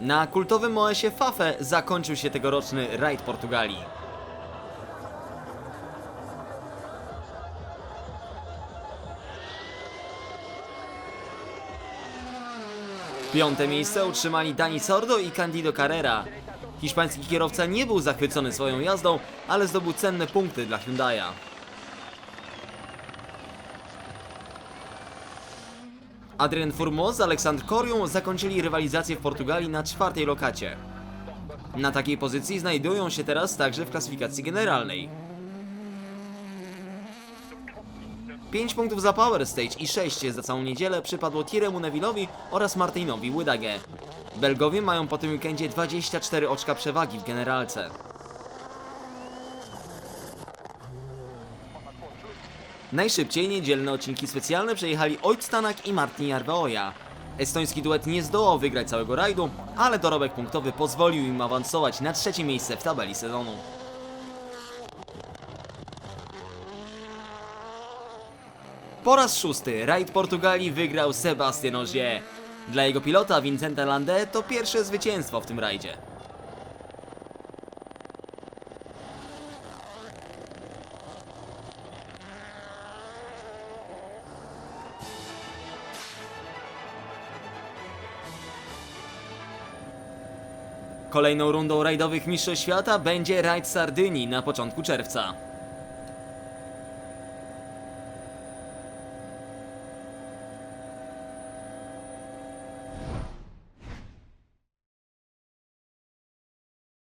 Na kultowym OS-ie Fafe zakończył się tegoroczny rajd Portugalii. Piąte miejsce utrzymali Dani Sordo i Candido Carrera. Hiszpański kierowca nie był zachwycony swoją jazdą, ale zdobył cenne punkty dla Hyundai'a. Adrian Furmoz z Aleksandr Korią zakończyli rywalizację w Portugalii na czwartej lokacie. Na takiej pozycji znajdują się teraz także w klasyfikacji generalnej. 5 punktów za Power Stage i 6 za całą niedzielę przypadło Tiremu Nevillowi oraz Martinowi Łydage. Belgowie mają po tym weekendzie 24 oczka przewagi w generalce. Najszybciej niedzielne odcinki specjalne przejechali Ojdstanak i Martin Jarveoja. Estoński duet nie zdołał wygrać całego rajdu, ale dorobek punktowy pozwolił im awansować na trzecie miejsce w tabeli sezonu. Po raz szósty rajd Portugalii wygrał Sebastian Ogier. Dla jego pilota Vincenta Lande to pierwsze zwycięstwo w tym rajdzie. Kolejną rundą rajdowych mistrzostw świata będzie rajd Sardynii na początku czerwca.